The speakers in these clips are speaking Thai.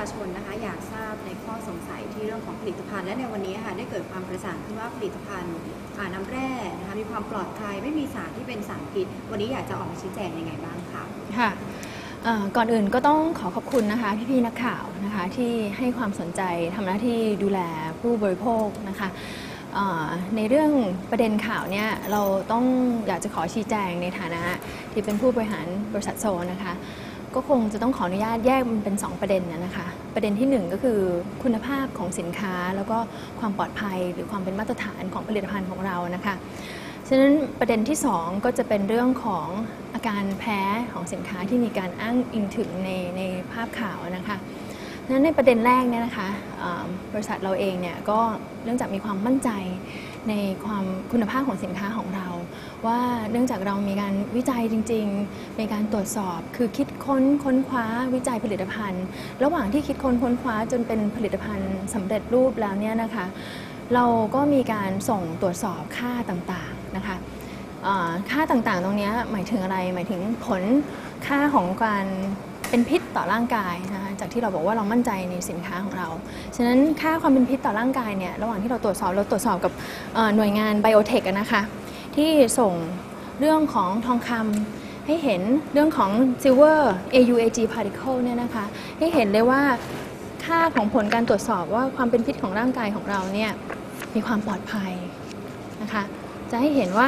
ประชาชนนะคะอยากทราบในข้อสงสัยที่เรื่องของผลิตภัณฑ์และในวันนี้ค่ะได้เกิดความกระจ่างขึ้นว่าผลิตภัณฑ์น้ำแร่นะคะมีความปลอดภัยไม่มีสารที่เป็นสารพิษ วันนี้อยากจะออกมาชี้แจงยังไงบ้างคะค่ะก่อนอื่นก็ต้องขอขอบคุณนะคะพี่ๆนักข่าวนะคะที่ให้ความสนใจทำหน้าที่ดูแลผู้บริโภคนะคะในเรื่องประเด็นข่าวเนี่ยเราต้องอยากจะขอชี้แจงในฐานะที่เป็นผู้บริหารบริษัทโซนนะคะ ก็คงจะต้องขออนุญาตแยกมันเป็น 2 ประเด็นนะคะ ประเด็นทีหนึ่1 ก็คือคุณภาพของสินค้า แล้วก็ความปลอดภัยหรือความเป็นมาตรฐานของผลิตภัณฑ์ของเรานะคะฉะนั้นประเด็นที่ 2 ก็จะเป็นเรื่องของอาการแพ้ของสินค้าที่มีการอ้างอิงถึงในในภาพข่าวนะคะ นั้นในประเด็นแรกเนี่ยนะคะบริษัทเราเองเนี่ยก็เนื่องจากมีความมั่นใจในความคุณภาพของสินค้าของเรา ว่าเนื่องจากเรามีการวิจัยจริง ๆ มีการตรวจสอบคือคิดค้นค้นคว้าวิจัยผลิตภัณฑ์ ระหว่างที่คิดค้นค้นคว้าจนเป็นผลิตภัณฑ์สำเร็จรูปแล้วเนี่ยนะคะ เราก็มีการส่งตรวจสอบค่าต่างๆนะคะค่าต่างๆ ตรงนี้หมายถึงอะไรหมายถึงผลค่าของการเป็นพิษ ต่อร่างกายนะคะจากที่เราบอกว่าเรามั่นใจในสินค้าของเรา ฉะนั้นค่าความเป็นพิษต่อร่างกายเนี่ยระหว่างที่เราตรวจสอบเราตรวจสอบกับหน่วยงานไบโอเทคนะคะที่ส่งเรื่องของทองคำให้เห็นเรื่องของ silver AUAG particle เนี่ยนะคะให้เห็นเลยว่าค่าของผลการตรวจสอบว่าความเป็นพิษของร่างกายของเราเนี่ยมีความปลอดภัยนะคะจะให้เห็นว่า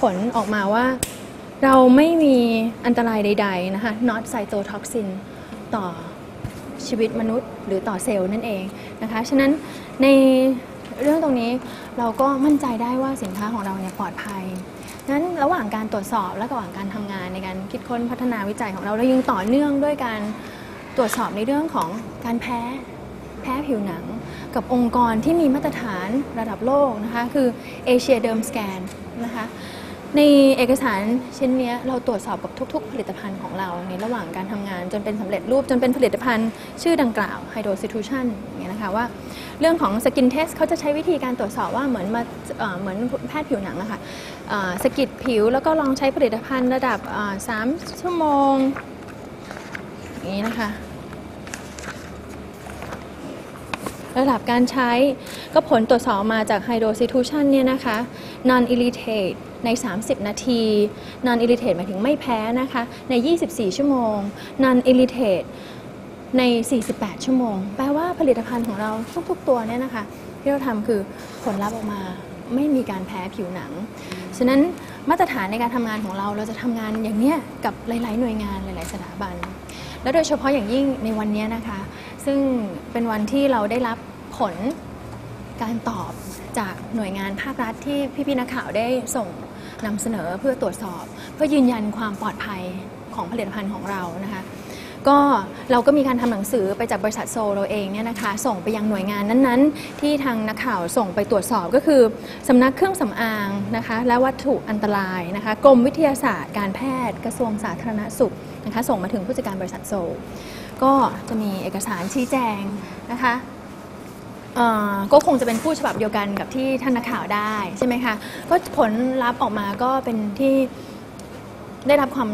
ผลออกมาว่า เราไม่มีอันตรายใด ๆ นะคะ not cytotoxin ต่อชีวิตมนุษย์ หรือต่อเซลล์นั่นเองนะคะ ฉะนั้นในเรื่องตรงนี้เราก็มั่นใจได้ว่าสินค้าของเราเนี่ยปลอดภัยนั้นระหว่างการตรวจสอบและระหว่างการทำงานในการคิดค้นพัฒนาวิจัยของเราเรายังต่อเนื่องด้วยการตรวจสอบในเรื่องของการแพ้แพ้ผิวหนัง กับองค์กรที่มีมาตรฐานระดับโลกนะคะคือเอเชียเดิมสแกนนะคะ ในเอกสารชิ้นนี้เราตรวจสอบกับทุก ๆ ผลิตภัณฑ์ของเราในระหว่างการทำงานจนเป็นสำเร็จรูปจนเป็นผลิตภัณฑ์ชื่อดังกล่าว Hydrostitution อย่างเงี้ยนะคะว่า เรื่องของสกินเทสเขาจะใช้วิธีการตรวจสอบว่าเหมือนมาเหมือนแพทย์ผิวหนังอะค่ะเอ่อสกิดผิวแล้วก็ลองใช้ผลิตภัณฑ์ระดับอ่าสามชั่วโมงอย่างนี้นะคะระดับการใช้ก็ผลตรวจสอบมาจาก hydrostitution เนี่ยนะคะ non irritate ใน 30 นาที non irritate หมายถึงไม่แพ้นะคะ ใน 24 ชั่วโมง non irritate ใน 48 ชั่วโมง แปลว่าผลิตภัณฑ์ของเราทุก ๆ ตัวเนี่ยนะคะที่เราทำคือผลลัพธ์ออกมาไม่มีการแพ้ผิวหนัง ฉะนั้นมาตรฐานในการทำงานของเราเราจะทำงานอย่างเนี้ยกับหลาย ๆ หน่วยงานหลาย ๆ สถาบัน และโดยเฉพาะอย่างยิ่งในวันนี้นะคะ ซึ่งเป็นวันที่เราได้รับผลการตอบจากหน่วยงานภาครัฐที่พี่ๆนักข่าวได้ส่ง นำเสนอเพื่อตรวจสอบ เพื่อยืนยันความปลอดภัยของผลิตภัณฑ์ของเรานะคะก็เราก็มีการทำหนังสือไปจากบริษัทโซลเราเองเนี่ยนะคะส่งไปยังหน่วยงานนั้นๆ ที่ทางนักข่าวส่งไปตรวจสอบก็คือสำนักเครื่องสำอางนะคะและวัตถุอันตรายนะคะกรมวิทยาศาสตร์การแพทย์กระทรวงสาธารณสุขนะคะส่งมาถึงผู้จัดการบริษัทโซลก็จะมีเอกสารชี้แจงนะคะ ก็คงจะเป็นผู้ฉบับเดียวกันกับที่ท่านนักข่าวได้ใช่ไหมคะก็ผลลัพธ์ออกมาก็เป็นที่ได้รับความ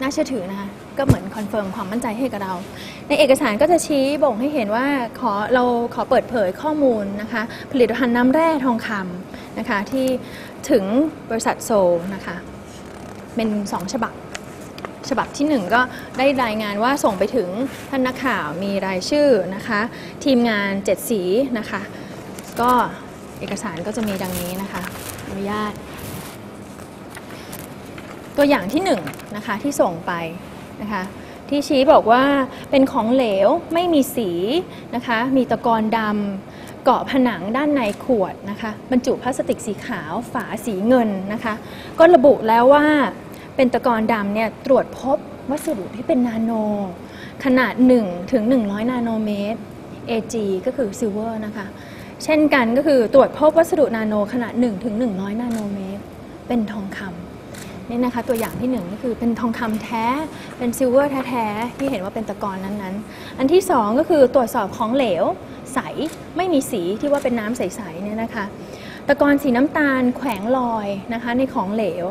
น่าเชื่อถือนะคะก็เหมือนคอนเฟิร์มความมั่นใจให้กับเรา ในเอกสารก็จะชี้บ่งให้เห็นว่าขอเราขอเปิดเผยข้อมูลนะคะผลิตภัณฑ์น้ำแร่ทองคำนะคะที่ถึงบริษัทโซลนะคะเป็นสองฉบับ ฉบับที่ 1 ก็ได้รายงานว่าส่งไปถึงท่านนักข่าวมีรายชื่อนะคะ ทีมงาน 7 สีนะคะ ก็เอกสารก็จะมีดังนี้นะคะอนุญาต ตัวอย่างที่1นะคะที่ส่งไปนะคะที่ชี้บอกว่าเป็นของเหลวไม่มีสีนะคะมีตะกอนดำเกาะผนังด้านในขวดนะคะบรรจุพลาสติกสีขาวฝาสีเงินนะคะ ก็ระบุแล้วว่า เป็นตะกอนดำเนี่ยตรวจพบวัสดุที่เป็นนาโน ขนาด 1 ถึง 100 นาโนเมตร Ag ก็คือซิลเวอร์นะคะ เช่นกันก็คือตรวจพบวัสดุนาโนขนาด 1 ถึง 100 นาโนเมตร เป็นทองคำนี่นะคะตัวอย่างที่1ก็คือเป็นทองคำแท้ เป็นซิลเวอร์แท้ๆที่เห็นว่าเป็นตะกอนนั้นๆ อันที่ 2 ก็คือตรวจสอบของเหลวใสไม่มีสีที่ว่าเป็นน้ำใสๆเนี่ยนะคะตะกอนสีน้ำตาลแขวงลอยนะคะในของเหลว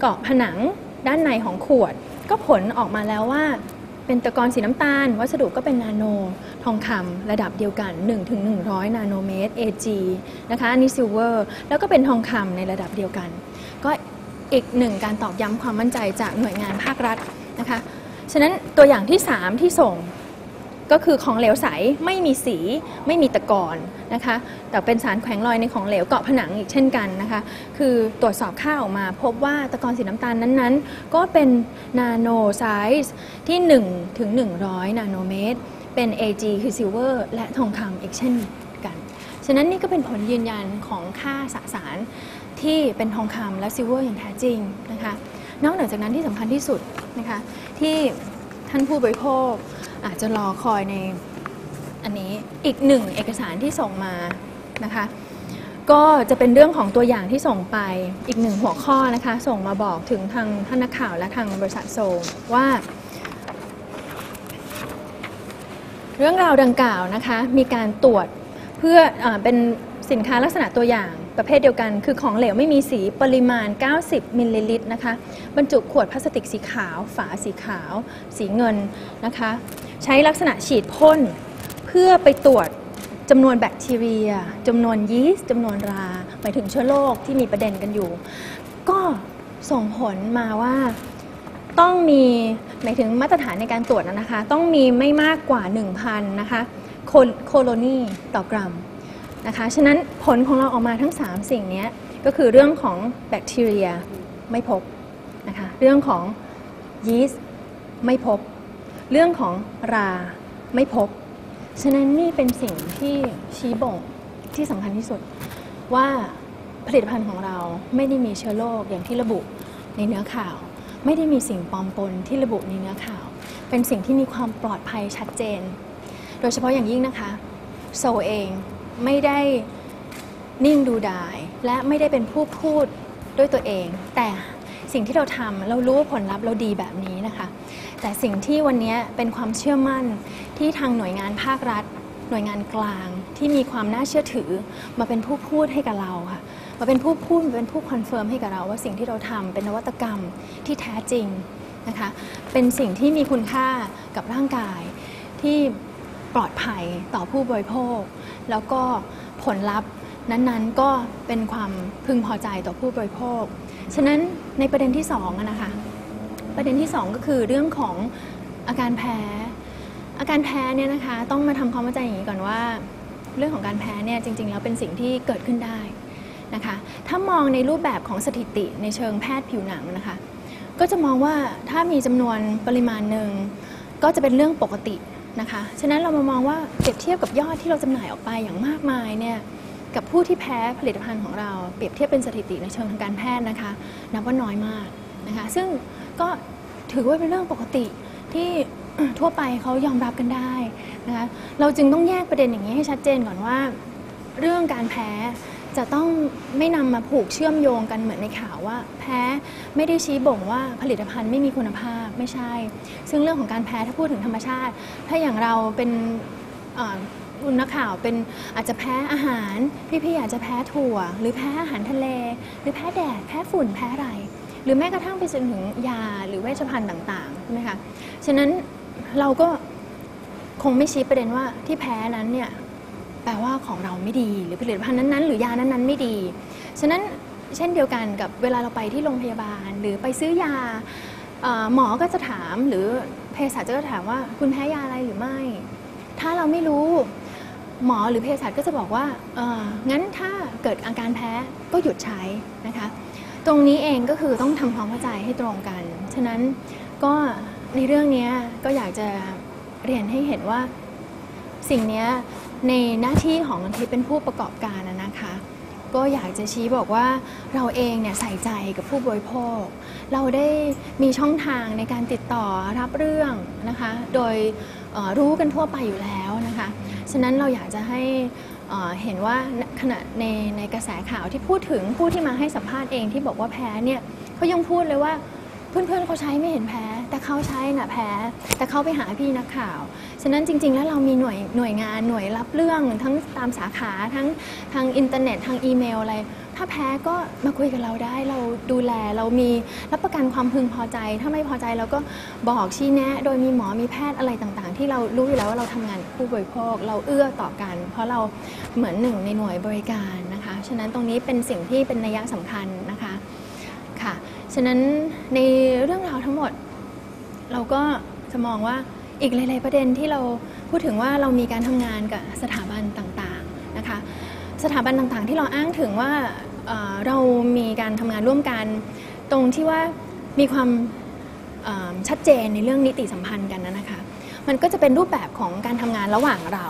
เกาะผนัง ด้านในของขวด ก็ผลออกมาแล้วว่า เป็นตะกอนสีน้ำตาล วัสดุก็เป็นนาโน ทองคำระดับเดียวกัน 1-100 นาโนเมตร AG นะคะอันนี้ซิลเวอร์แล้วก็เป็นทองคำในระดับเดียวกัน ก็อีกหนึ่งการตอกย้ำความมั่นใจจากหน่วยงานภาครัฐนะคะฉะนั้นตัวอย่างที่ 3 ที่ส่ง ก็คือของเหลวใสไม่มีสีไม่มีตะกอนนะคะ แต่เป็นสารแขวงลอยในของเหลวเกาะผนังอีกเช่นกันนะคะ คือตรวจสอบค่าออกมาพบว่าตะกอนสีน้ำตาลนั้นๆ ก็เป็นนาโนไซส์ที่1ถึง100 นาโนเมตร เป็น AG คือซิลเวอร์และทองคำอีกเช่นกัน ฉะนั้นนี่ก็เป็นผลยืนยันของค่าสสารที่เป็นทองคำและซิลเวอร์อย่างแท้จริงนะคะนอกเหนือจากนั้นที่สำคัญที่สุดนะคะที่ท่านผู้บริโภค อาจจะรอคอยในอันนี้อีกหนึ่งเอกสารที่ส่งมานะคะ ก็จะเป็นเรื่องของตัวอย่างที่ส่งไปอีกหนึ่งหัวข้อนะคะ ส่งมาบอกถึงทางท่านนักข่าวและทางบริษัทโซลว่าเรื่องราวดังกล่าวนะคะ มีการตรวจเพื่ออเป็นสินค้าลักษณะตัวอย่าง ประเภทเดียวกัน คือของเหลวไม่มีสีปริมาณ 90 มิลลิลิตรนะคะ บรรจุขวดพลาสติกสีขาว ฝาสีขาว สีเงินนะคะ ใช้ลักษณะฉีดพ่น เพื่อไปตรวจจำนวนแบคทีเรียจำนวนยีสต์จำนวนรา หมายถึงเชื้อโรคที่มีประเด็นกันอยู่ ก็ส่งผลมาว่าต้องมีหมายถึงมาตรฐานในการตรวจนะคะ ต้องมีไม่มากกว่า 1,000 นะคะ โคโคโลนีต่อกรัม นะคะฉะนั้นผลของเราออกมาทั้ง 3 สิ่งนี้ก็คือเรื่องของแบคทีเรียไม่พบนะคะเรื่องของยีสต์ไม่พบ เรื่องของราไม่พบ ฉะนั้นนี่เป็นสิ่งที่ชี้บ่งที่สำคัญที่สุดว่าผลิตภัณฑ์ของเราไม่ได้มีเชื้อโรคอย่างที่ระบุในเนื้อข่าว ไม่ได้มีสิ่งปลอมปนที่ระบุในเนื้อข่าว เป็นสิ่งที่มีความปลอดภัยชัดเจน โดยเฉพาะอย่างยิ่งนะคะ โซเอง ไม่ได้นิ่งดูดาย และไม่ได้เป็นผู้พูดด้วยตัวเอง แต่สิ่งที่เราทำเรารู้ว่าผลลัพธ์เราดีแบบนี้นะคะ แต่สิ่งที่วันนี้เป็นความเชื่อมั่นที่ทางหน่วยงานภาครัฐ หน่วยงานกลางที่มีความน่าเชื่อถือ มาเป็นผู้พูดให้กับเราค่ะมาเป็นผู้พูดมาเป็นผู้คอนเฟิร์มให้กับเราว่าสิ่งที่เราทำเป็นนวัตกรรมที่แท้จริงนะคะเป็นสิ่งที่มีคุณค่ากับร่างกายที่ปลอดภัยต่อผู้บริโภค แล้วก็ผลลัพธ์นั้นๆก็เป็นความพึงพอใจต่อผู้บริโภค ฉะนั้นในประเด็นที่สองนะคะประเด็นที่ 2 ก็คือเรื่องของอาการแพ้ อาการแพ้เนี่ยนะคะต้องมาทำความเข้าใจอย่างนี้ก่อนว่า เรื่องของการแพ้เนี่ยจริง ๆ แล้วเป็นสิ่งที่เกิดขึ้นได้นะคะถ้ามองในรูปแบบของสถิติในเชิงแพทย์ผิวหนังนะคะก็จะมองว่าถ้ามีจำนวนปริมาณหนึ่งก็จะเป็นเรื่องปกติ นะคะ ฉะนั้นเรามามองว่าเปรียบเทียบกับยอดที่เราจำหน่ายออกไปอย่างมากมายเนี่ยกับผู้ที่แพ้ผลิตภัณฑ์ของเราเปรียบเทียบเป็นสถิติในเชิงทางการแพทย์นะคะนับว่าน้อยมากนะคะซึ่งก็ถือว่าเป็นเรื่องปกติที่ทั่วไปเขายอมรับกันได้นะคะเราจึงต้องแยกประเด็นอย่างนี้ให้ชัดเจนก่อนว่า เรื่องการแพ้จะต้องไม่นำมาผูกเชื่อมโยงกันเหมือนในข่าวว่า แพ้ไม่ได้ชี้บ่งว่าผลิตภัณฑ์ไม่มีคุณภาพ ไม่ใช่ ซึ่งเรื่องของการแพ้ถ้าพูดถึงธรรมชาติ ถ้าอย่างเราเป็นคุณนักข่าวเป็นอาจจะแพ้อาหาร พี่ๆอาจจะแพ้ถั่ว หรือแพ้อาหารทะเล หรือแพ้แดด แพ้ฝุ่นแพ้อะไร หรือแม้กระทั่งไปจนถึงยาหรือเวชภัณฑ์ต่างๆใช่ไหมคะฉะนั้นเราก็คงไม่ชี้ประเด็นว่าที่แพ้นั้นเนี่ยแปลว่าของเราไม่ดีหรือผลิตภัณฑ์นั้นๆ หรือยานั้นๆ ไม่ดี ฉะนั้นเช่นเดียวกันกับเวลาเราไปที่โรงพยาบาล หรือไปซื้อยา หมอก็จะถามหรือเภสัชก็จะถามว่าคุณแพ้ยาอะไรหรือไม่ ถ้าเราไม่รู้หมอหรือเภสัชก็จะบอกว่างั้นถ้าเกิดอาการแพ้ก็หยุดใช้นะคะ ตรงนี้เองก็คือต้องทำความเข้าใจให้ตรงกัน ฉะนั้นก็ในเรื่องนี้ก็อยากจะเรียนให้เห็นว่าสิ่งนี้ในหน้าที่ของที่เป็นผู้ประกอบการนะคะ ก็อยากจะชี้บอกว่าเราเองเนี่ยใส่ใจกับผู้บริโภค เราได้มีช่องทางในการติดต่อรับเรื่องนะคะ โดยรู้กันทั่วไปอยู่แล้วนะคะ ฉะนั้นเราอยากจะให้เห็นว่าขณะในในกระแสข่าวที่พูดถึงผู้ที่มาให้สัมภาษณ์เองที่บอกว่าแพ้เนี่ยเขายังพูดเลยว่า เพื่อนๆเขาใช้ไม่เห็นแพ้ แต่เขาใช้น่ะแพ้ แต่เขาไปหาพี่นักข่าว ฉะนั้นจริง ๆ แล้วเรามีหน่วยหน่วยงานหน่วยรับเรื่องทั้งตามสาขาทั้งทางอินเทอร์เน็ตทางอีเมลอะไร ถ้าแพ้ก็มาคุยกับเราได้เราดูแลเรามีรับประกันความพึงพอใจ ถ้าไม่พอใจเราก็บอกชี้แนะ โดยมีหมอมีแพทย์อะไรต่างๆ ที่เรารู้อยู่แล้วว่าเราทำงานผู้บริโภค เราเอื้อต่อกัน เพราะเราเหมือนหนึ่งในหน่วยบริการนะคะ ฉะนั้นตรงนี้เป็นสิ่งที่เป็นนัยสำคัญ ฉะนั้นในเรื่องราวทั้งหมด เราก็จะมองว่าอีกหลาย ๆ ประเด็นที่เราพูดถึงว่าเรามีการทำงานกับสถาบันต่าง ๆ นะคะ สถาบันต่าง ๆ ที่เราอ้างถึงว่าเเรามีการทำงานร่วมกัน ตรงที่ว่ามีความชัดเจนในเรื่องนิติสัมพันธ์กันนะคะ มันก็จะเป็นรูปแบบของการทำงานระหว่างเรา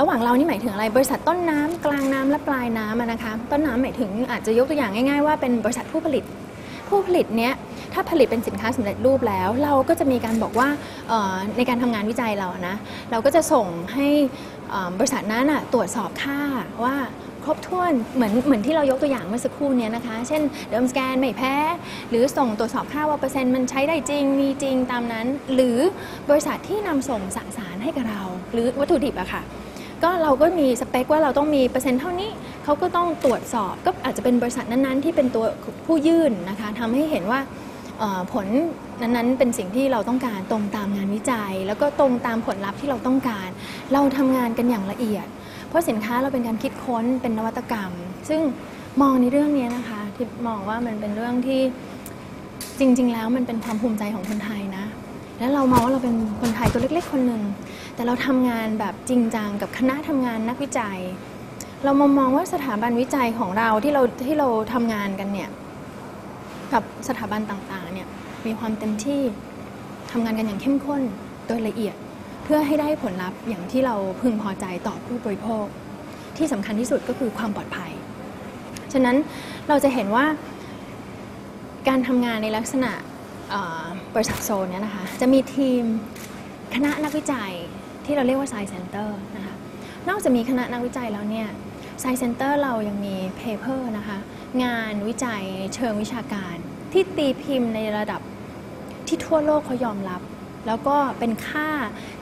ระหว่างเรานี่หมายถึงอะไร บริษัทต้นน้ำกลางน้ำและปลายน้ำนะคะ ต้นน้ำหมายถึงอาจจะยกตัวอย่างง่าย ๆ ว่าเป็นบริษัทผู้ผลิต ผู้ผลิตเนี้ยถ้าผลิตเป็นสินค้าสำเร็จรูปแล้ว เราก็จะมีการบอกว่าในการทำงานวิจัยเรานะเราก็จะส่งให้บริษัทนั้นตรวจสอบค่าว่าครบถ้วนเหมือนเหมือนที่เรายกตัวอย่างเมื่อสักครู่เนี้ยนะคะ เช่นเดิมสแกนไม่แพ้ หรือส่งตรวจสอบค่าว่าเปอร์เซ็นต์มันใช้ได้จริงมีจริงตามนั้น หรือบริษัทที่นำส่งสสารให้กับเรา หรือวัตถุดิบอะค่ะก็เราก็มีสเปคว่าเราต้องมีเปอร์เซ็นต์เท่านี้ เขาก็ต้องตรวจสอบก็อาจจะเป็นบริษัทนั้นๆ ที่เป็นตัวผู้ยื่นนะคะทำให้เห็นว่าผลนั้นๆ เป็นสิ่งที่เราต้องการตรงตามงานวิจัย แล้วก็ตรงตามผลลัพธ์ที่เราต้องการ เราทำงานกันอย่างละเอียด เพราะสินค้าเราเป็นการคิดค้นเป็นนวัตกรรม ซึ่งมองในเรื่องนี้นะคะที่มองว่ามันเป็นเรื่องที่จริง ๆ แล้วมันเป็นความภูมิใจของคนไทยนะ แล้วเรามองว่าเราเป็นคนไทยตัวเล็ก ๆ คนหนึ่งแต่เราทำงานแบบจริงจังกับคณะทำงานนักวิจัย เรามองมองว่าสถาบันวิจัยของเราที่เราที่เราทำงานกันเนี่ยกับสถาบันต่างๆเนี่ยมีความเต็มที่ทำงานกันอย่างเข้มข้นโดยละเอียด เพื่อให้ได้ผลลัพธ์อย่างที่เราพึงพอใจต่อผู้บริโภค ที่สำคัญที่สุดก็คือความปลอดภัย ฉะนั้นเราจะเห็นว่าการทำงานในลักษณะบริษัทโซนเนี่ยนะคะจะมีทีมคณะนักวิจัยที่เราเรียกว่า Science Center นะคะนอกจากมีคณะนักวิจัยแล้วเนี่ย Science Center เรายังมี paper นะคะ งานวิจัยเชิงวิชาการ ที่ตีพิมพ์ในระดับที่ทั่วโลกเขายอมรับ แล้วก็เป็นค่า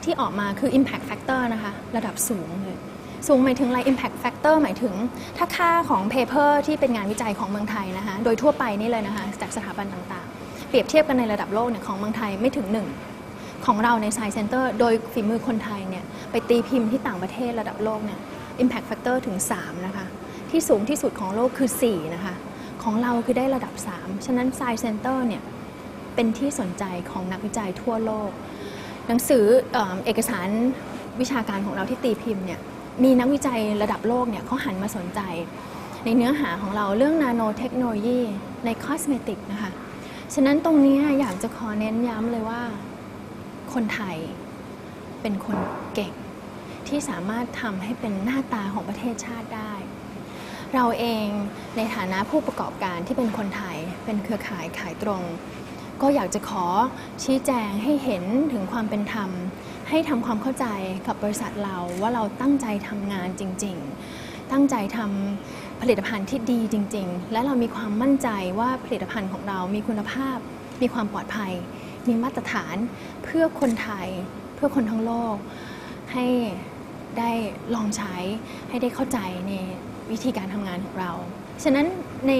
ที่ออกมาคือ impact factor นะคะ ระดับสูงเลยสูงหมายถึงอะไร impact factor หมายถึง ถ้าค่าของ paper ที่เป็นงานวิจัยของเมืองไทยนะคะ โดยทั่วไปนี่เลยนะคะจากสถาบันต่างๆ เปรียบเทียบกันในระดับโลกเนี่ยของเมืองไทยไม่ถึงหนึ่งของเราใน Science Center โดยฝีมือคนไทยเนี่ยไปตีพิมพ์ที่ต่างประเทศระดับโลกเนี่ย Impact Factor ถึง 3 นะคะ ที่สูงที่สุดของโลกคือ 4 นะคะ ของเราคือได้ระดับ 3 ฉะนั้น Science Center เนี่ยเป็นที่สนใจของนักวิจัยทั่วโลก หนังสือเออเอกสารวิชาการของเราที่ตีพิมพ์เนี่ยมีนักวิจัยระดับโลกเนี่ยเขาหันมาสนใจ ในเนื้อหาของเราเรื่องนาโนเทคโนโลยีในคอสเมติกนะคะ ฉะนั้นตรงนี้อยากจะขอเน้นย้ำเลยว่าคนไทยเป็นคนเก่ง ที่สามารถทำให้เป็นหน้าตาของประเทศชาติได้ เราเองในฐานะผู้ประกอบการที่เป็นคนไทย เป็นเครือข่ายขายตรง ก็อยากจะขอชี้แจงให้เห็นถึงความเป็นธรรม ให้ทำความเข้าใจกับบริษัทเราว่าเราตั้งใจทำงานจริง ๆ ตั้งใจทำผลิตภัณฑ์ที่ดีจริง ๆ และเรามีความมั่นใจว่าผลิตภัณฑ์ของเรามีคุณภาพ มีความปลอดภัย มีมาตรฐานเพื่อคนไทย เพื่อคนทั้งโลกให้ ได้ลองใช้ให้ได้เข้าใจในวิธีการทำงานของเรา ฉะนั้นใน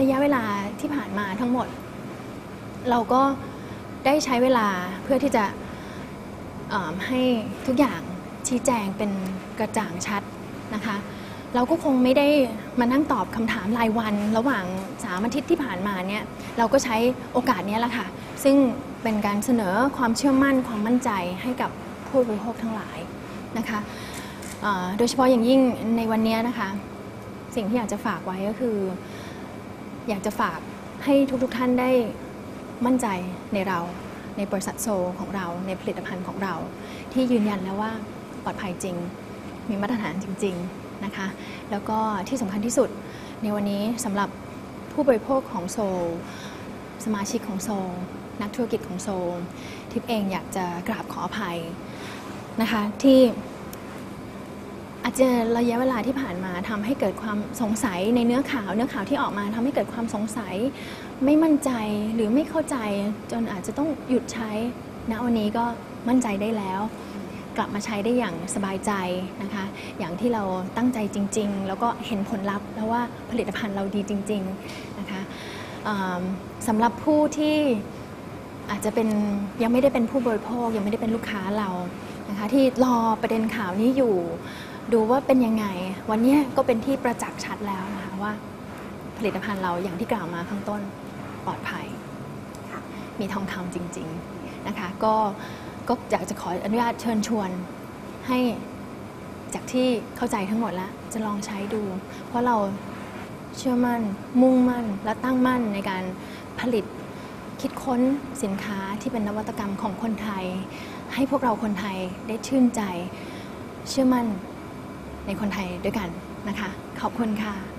ระยะเวลาที่ผ่านมาทั้งหมด เราก็ได้ใช้เวลาเพื่อที่จะให้ทุกอย่างชี้แจงเป็นกระจ่างชัดนะคะ เราก็คงไม่ได้มานั่งตอบคำถามรายวัน ระหว่างสามอาทิตย์ที่ผ่านมาเนี่ยเราก็ใช้โอกาสนี้แหละค่ะ ซึ่งเป็นการเสนอความเชื่อมั่นความมั่นใจให้กับผู้บริโภคทั้งหลายนะคะ โดยเฉพาะอย่างยิ่งในวันนี้นะคะ สิ่งที่อยากจะฝากไว้ก็คือ อยากจะฝากให้ทุกๆทท่านได้มั่นใจในเรา ในบริษัทโซลของเรา ในผลิตภัณฑ์ของเรา ที่ยืนยันแล้วว่าปลอดภัยจริง มีมาตรฐานจริง ๆนะคะ แล้วก็ที่สำคัญที่สุดในวันนี้สำหรับผู้บริโภคของโซลสมาชิกของโซลนักธุรกิจของโซลทิพเองอยากจะกราบขออภัยนะคะที่ อาจจะระยะเวลาที่ผ่านมาทำให้เกิดความสงสัยในเนื้อข่าวเนื้อข่าวที่ออกมาทำให้เกิดความสงสัย ไม่มั่นใจหรือไม่เข้าใจ จนอาจจะต้องหยุดใช้ณวันนี้ก็มั่นใจได้แล้ว กลับมาใช้ได้อย่างสบายใจนะคะ อย่างที่เราตั้งใจจริง ๆ แล้วก็เห็นผลลัพธ์แล้วว่าผลิตภัณฑ์เราดีจริง ๆนะคะสำหรับผู้ที่อาจจะเป็นยังไม่ได้เป็นผู้บริโภคยังไม่ได้เป็นลูกค้าเรานะคะที่รอประเด็นข่าวนี้อยู่ ดูว่าเป็นยังไง วันนี้ก็เป็นที่ประจักษ์ชัดแล้วนะคะว่า ผลิตภัณฑ์เราอย่างที่กล่าวมาข้างต้นปลอดภัย มีทองคำจริง ๆนะคะ ก็ก็อยากจะขออนุญาตเชิญชวนให้จากที่เข้าใจทั้งหมดแล้ว จะลองใช้ดู เพราะเราเชื่อมั่น มุ่งมั่น และตั้งมั่นในการผลิตคิดค้นสินค้าที่เป็นนวัตกรรมของคนไทย ให้พวกเราคนไทยได้ชื่นใจ เชื่อมั่น ในคนไทยด้วยกันนะคะ ขอบคุณค่ะ